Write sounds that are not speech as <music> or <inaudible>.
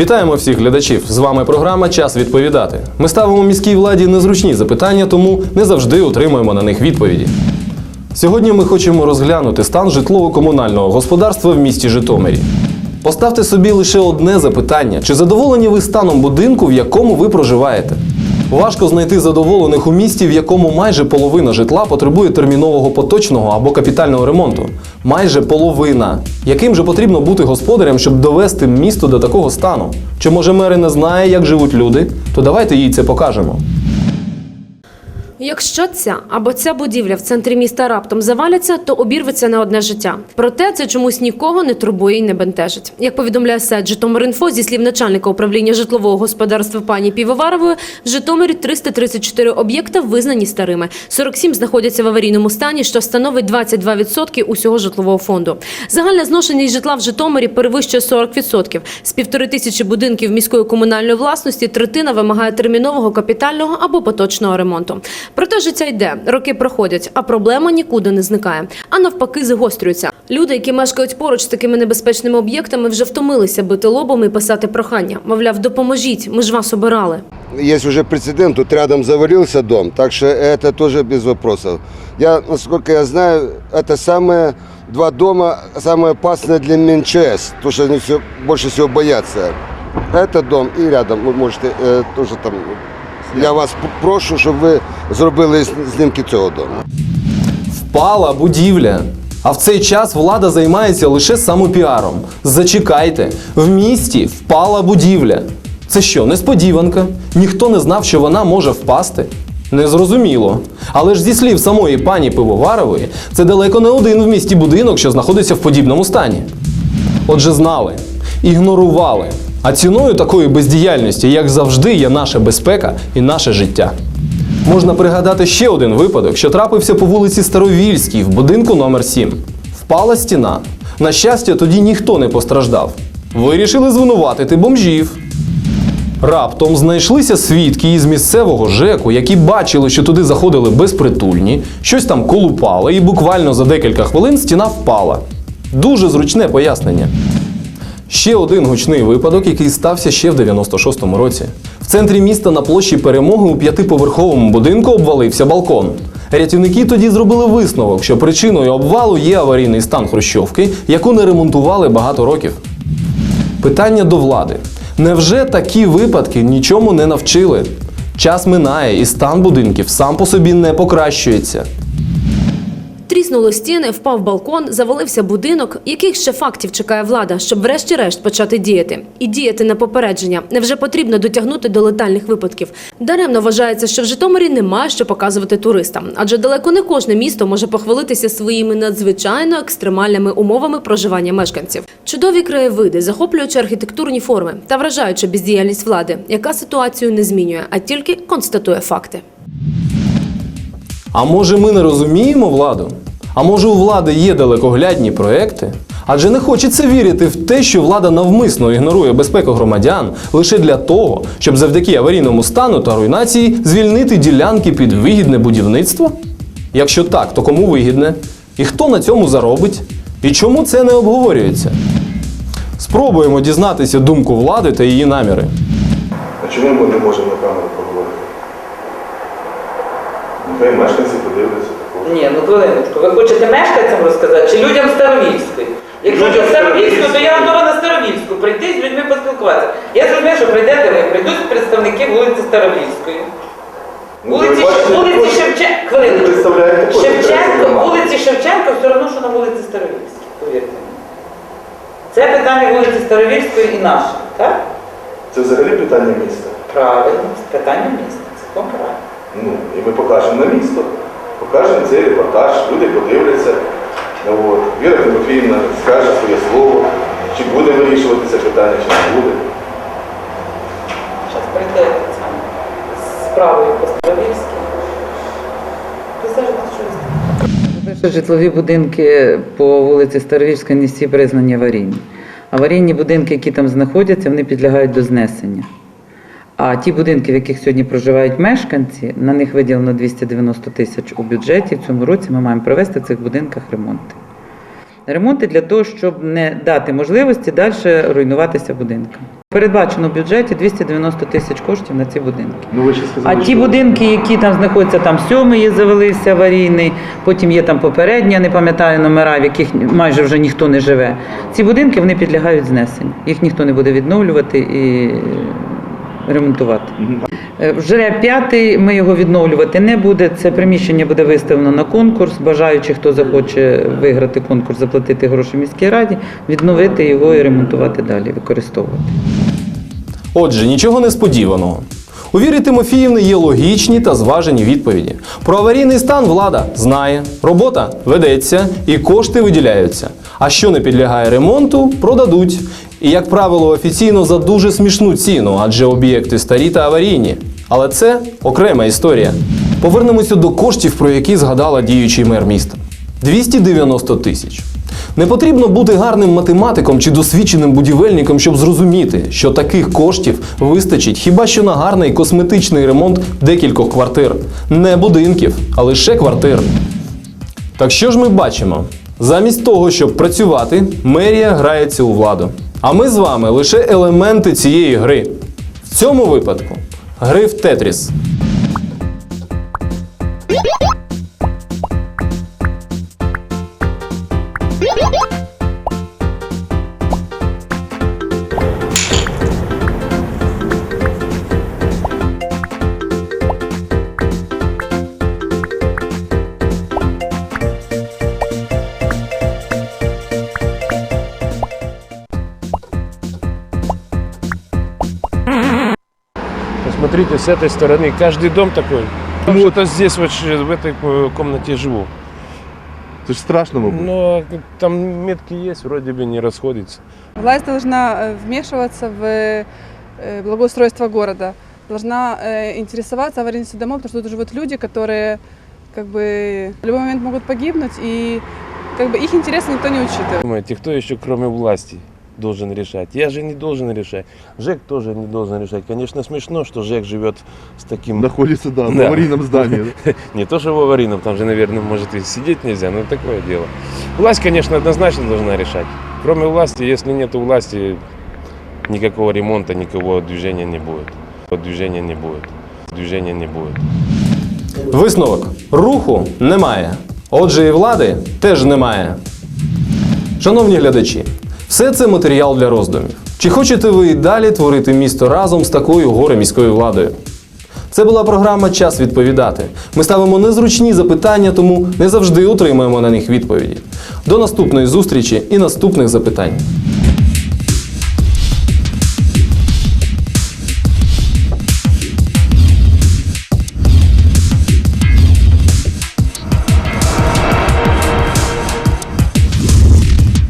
Вітаємо всіх глядачів. З вами програма Час відповідати. Ми ставимо міській владі незручні запитання, тому не завжди отримуємо на них відповіді. Сьогодні ми хочемо розглянути стан житлово-комунального господарства в місті Житомирі. Поставте собі лише одне запитання: чи задоволені ви станом будинку, в якому ви проживаєте? Важко знайти задоволених у місті, в якому майже половина житла потребує термінового поточного або капітального ремонту. Майже половина. Яким же потрібно бути господарем, щоб довести місто до такого стану? Чи може мери не знає, як живуть люди? То давайте їй це покажемо. Якщо ця або ця будівля в центрі міста раптом заваляться, то обірветься на одне життя. Проте це чомусь нікого не турбує і не бентежить. Як повідомляє сайт Житомир.Інфо, зі слів начальника управління житлового господарства пані Півоварової, в Житомирі 334 об'єкта визнані старими. 47 знаходяться в аварійному стані, що становить 22% усього житлового фонду. Загальна зношеність житла в Житомирі перевищує 40%. З півтори тисячі будинків міської комунальної власності третина вимагає термінового капітального або поточного ремонту. Проте життя йде, роки проходять, а проблема нікуди не зникає. А навпаки, загострюється. Люди, які мешкають поруч з такими небезпечними об'єктами, вже втомилися бити лобом і писати прохання. Мовляв, допоможіть, ми ж вас обирали. Есть уже прецедент, тут рядом завалился дом, так что это тоже без вопросов. Я, насколько я знаю, это самые два дома самые опасные для МНЧС, потому что они все, больше всего боятся. Это дом и рядом, вы можете э, тоже там. я вас прошу, щоб ви зробили знімки цього дому. Впала будівля. А в цей час влада займається лише самопіаром. Зачекайте, в місті впала будівля. Це що, несподіванка? Ніхто не знав, що вона може впасти? Незрозуміло. Але ж зі слів самої пані Пивоварової, це далеко не один в місті будинок, що знаходиться в подібному стані. Отже, знали, ігнорували. А ціною такої бездіяльності, як завжди, є наша безпека і наше життя. Можна пригадати ще один випадок, що трапився по вулиці Старовільській в будинку номер 7 Впала стіна. На щастя, тоді ніхто не постраждав. Вирішили звинуватити бомжів. Раптом знайшлися свідки із місцевого ЖЕКу, які бачили, що туди заходили безпритульні, щось там колупали, і буквально за декілька хвилин стіна впала. Дуже зручне пояснення. Ще один гучний випадок, який стався ще в 96-му році. В центрі міста на площі перемоги у п'ятиповерховому будинку обвалився балкон. Рятівники тоді зробили висновок, що причиною обвалу є аварійний стан хрущовки, яку не ремонтували багато років. Питання до влади. Невже такі випадки нічому не навчили? Час минає і стан будинків сам по собі не покращується. Тріснули стіни, впав балкон, завалився будинок. Яких ще фактів чекає влада, щоб врешті-решт почати діяти? І діяти на попередження. Невже потрібно дотягнути до летальних випадків? Даремно вважається, що в Житомирі немає що показувати туристам, адже далеко не кожне місто може похвалитися своїми надзвичайно екстремальними умовами проживання мешканців. Чудові краєвиди, захоплюючи архітектурні форми та вражаючи бездіяльність влади, яка ситуацію не змінює, а тільки констатує факти. А може ми не розуміємо владу? А може у влади є далекоглядні проекти? Адже не хочеться вірити в те, що влада навмисно ігнорує безпеку громадян лише для того, щоб завдяки аварійному стану та руйнації звільнити ділянки під вигідне будівництво? Якщо так, то кому вигідне? І хто на цьому заробить? І чому це не обговорюється? Спробуємо дізнатися думку влади та її наміри. А чому ми не можемо на камеру поговорити? Нехай мешканці подивляться. Ні, ну хвилиночку. Ви хочете мешканцям розказати чи людям Старовільської? Якщо Людям Старовільської, то я готова на Старовільську прийти з людьми поспілкуватися. Я зрозумію, що прийдете ви, прийдуть представники вулиці Старовільської. Ну, Вулиці, бачите, вулиці також Шевченка, ви хвилиночку. представляєте Шевченко, вулиці Шевченка все одно, що на вулиці Старовільській, повірте мені. Це питання вулиці Старовільської і наше, так? Це взагалі питання міста. Правильно, питання міста, це правильно. Ну, і ми покажемо на місто, покажемо цей репортаж, люди подивляться. Ну, От. Віра Тимофіївна скаже своє слово, чи буде вирішувати це питання, чи не буде. Зараз прийде з справою. Перше, житлові будинки по вулиці Старовільська не всі признані аварійні. Аварійні будинки, які там знаходяться, вони підлягають до знесення. А ті будинки, в яких сьогодні проживають мешканці, на них виділено 290 тисяч у бюджеті. В цьому році ми маємо провести в цих будинках ремонти. Ремонти для того, щоб не дати можливості далі руйнуватися будинкам. Передбачено в бюджеті 290 тисяч коштів на ці будинки. Ну ви ще А ті будинки, які там знаходяться, там сьомий є завалився аварійний, потім є там попередні, я не пам'ятаю номера, в яких майже вже ніхто не живе. Ці будинки вони підлягають знесенню. Їх ніхто не буде відновлювати і ремонтувати. Вже п'ятий ми його відновлювати не буде. Це приміщення буде виставлено на конкурс. Бажаючи, хто захоче виграти конкурс, заплатити гроші міській раді, відновити його і ремонтувати далі, використовувати. Отже, нічого несподіваного. У Вірі Тимофіївни є логічні та зважені відповіді. Про аварійний стан влада знає, робота ведеться і кошти виділяються. А що не підлягає ремонту, продадуть. І, як правило, офіційно за дуже смішну ціну, адже об'єкти старі та аварійні. Але це окрема історія. Повернемося до коштів, про які згадала діючий мер міста. 290 тисяч. Не потрібно бути гарним математиком чи досвідченим будівельником, щоб зрозуміти, що таких коштів вистачить хіба що на гарний косметичний ремонт декількох квартир. Не будинків, а лише квартир. Так що ж ми бачимо? Замість того, щоб працювати, мерія грається у владу. А ми з вами лише елементи цієї гри. В цьому випадку гри в Тетріс. Посмотрите, с этой стороны каждый дом такой. Ну, вот здесь вот в этой э, комнате живу. Це ж страшно, мабуть. Но там метки есть, вроде бы не расходится. Власть должна э, вмешиваться в э, благоустройство города, должна интересоваться аварийностью домов, потому что тут живут люди, которые как бы в любой момент могут погибнуть, и как бы их интересы никто не учитывает. Думаете, кто еще кроме власти должен решать? Я же не должен решать. ЖЭК тоже не должен решать. Конечно, смешно, что ЖЭК живет с таким... Находиться, да, в Да. аварийном здании. <laughs> Не то, что в аварийном, там же, наверное, может и сидеть нельзя, но такое дело. Власть, конечно, однозначно должна решать. Кроме власти, если нет власти, никакого ремонта, никакого движения не будет. Движения не будет. Движения не будет. Висновок: руху немає. Отже, і влади теж немає. Шановні глядачі, Все це матеріал для роздумів. Чи хочете ви і далі творити місто разом з такою горе міською владою? Це була програма Час відповідати. Ми ставимо незручні запитання, тому не завжди отримаємо на них відповіді. До наступної зустрічі і наступних запитань.